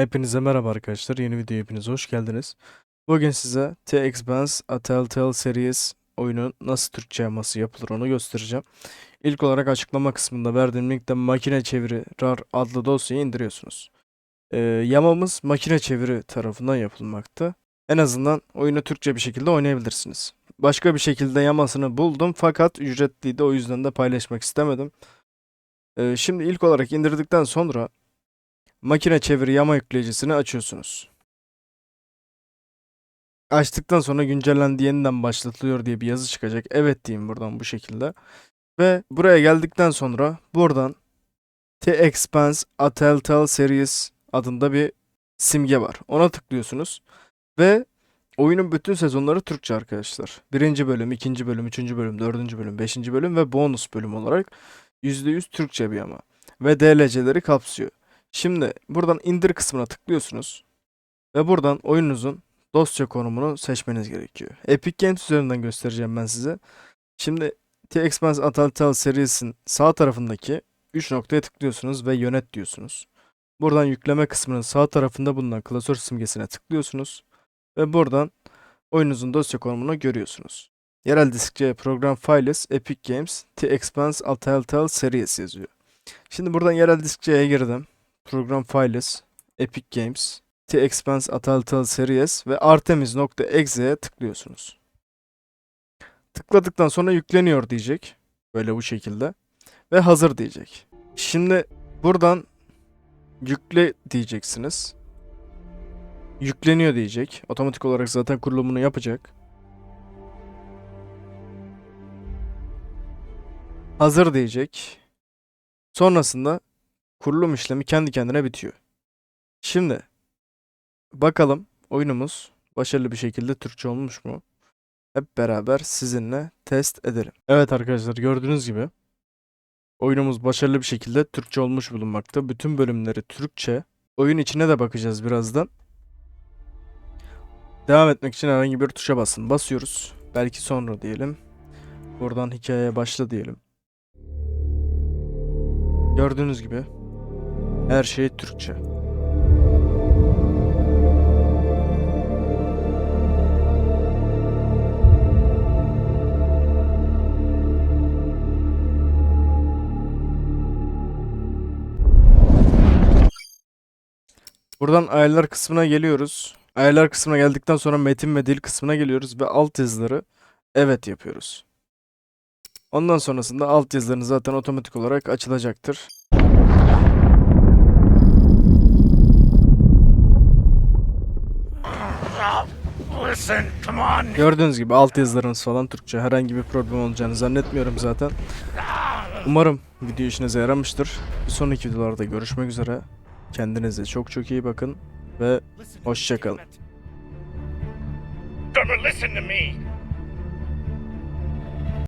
Hepinize merhaba arkadaşlar. Yeni videoya hepiniz hoş geldiniz. Bugün size T-Expanse A Telltale Series oyunu nasıl Türkçe yaması yapılır onu göstereceğim. İlk olarak açıklama kısmında verdiğim linkten makine çeviri RAR adlı dosyayı indiriyorsunuz. Ee, yamamız makine çeviri tarafından yapılmakta. En azından oyunu Türkçe bir şekilde oynayabilirsiniz. Başka bir şekilde yamasını buldum fakat ücretliydi o yüzden de paylaşmak istemedim. Ee, şimdi ilk olarak indirdikten sonra Makine çeviri yama yükleyicisini açıyorsunuz. Açtıktan sonra güncellendi yeniden başlatılıyor diye bir yazı çıkacak. Evet diyeyim buradan bu şekilde. Ve buraya geldikten sonra buradan T-Expanse A Telltale Series adında bir simge var. Ona tıklıyorsunuz. Ve oyunun bütün sezonları Türkçe arkadaşlar. Birinci bölüm, ikinci bölüm, üçüncü bölüm, dördüncü bölüm, beşinci bölüm ve bonus bölüm olarak %100 Türkçe bir yama. Ve DLC'leri kapsıyor. Şimdi buradan indir kısmına tıklıyorsunuz. Ve buradan oyununuzun dosya konumunu seçmeniz gerekiyor. Epic Games üzerinden göstereceğim ben size. Şimdi T-Expanse Ataltal serisinin sağ tarafındaki 3 noktaya tıklıyorsunuz ve yönet diyorsunuz. Buradan yükleme kısmının sağ tarafında bulunan klasör simgesine tıklıyorsunuz. Ve buradan oyununuzun dosya konumunu görüyorsunuz. Yerel diskçe program files Epic Games T-Expanse Ataltal Series yazıyor. Şimdi buradan yerel diskçeye girdim. Program Files, Epic Games, T-Expanse Ataltal Series ve Artemis.exe'ye tıklıyorsunuz. Tıkladıktan sonra yükleniyor diyecek. Böyle bu şekilde. Ve hazır diyecek. Şimdi buradan yükle diyeceksiniz. Yükleniyor diyecek. Otomatik olarak zaten kurulumunu yapacak. Hazır diyecek. Sonrasında kurulum işlemi kendi kendine bitiyor. Şimdi bakalım oyunumuz başarılı bir şekilde Türkçe olmuş mu? Hep beraber sizinle test edelim. Evet arkadaşlar gördüğünüz gibi oyunumuz başarılı bir şekilde Türkçe olmuş bulunmakta. Bütün bölümleri Türkçe. Oyun içine de bakacağız birazdan. Devam etmek için herhangi bir tuşa basın. Basıyoruz. Belki sonra diyelim. Buradan hikayeye başla diyelim. Gördüğünüz gibi her şey Türkçe. Buradan ayarlar kısmına geliyoruz. Ayarlar kısmına geldikten sonra metin ve dil kısmına geliyoruz ve alt yazıları evet yapıyoruz. Ondan sonrasında alt yazılarınız zaten otomatik olarak açılacaktır. Gördüğünüz gibi alt yazılarınız falan Türkçe. Herhangi bir problem olacağını zannetmiyorum zaten. Umarım video işinize yaramıştır. Bir sonraki videolarda görüşmek üzere. Kendinize çok çok iyi bakın ve hoşçakalın. Listen to me.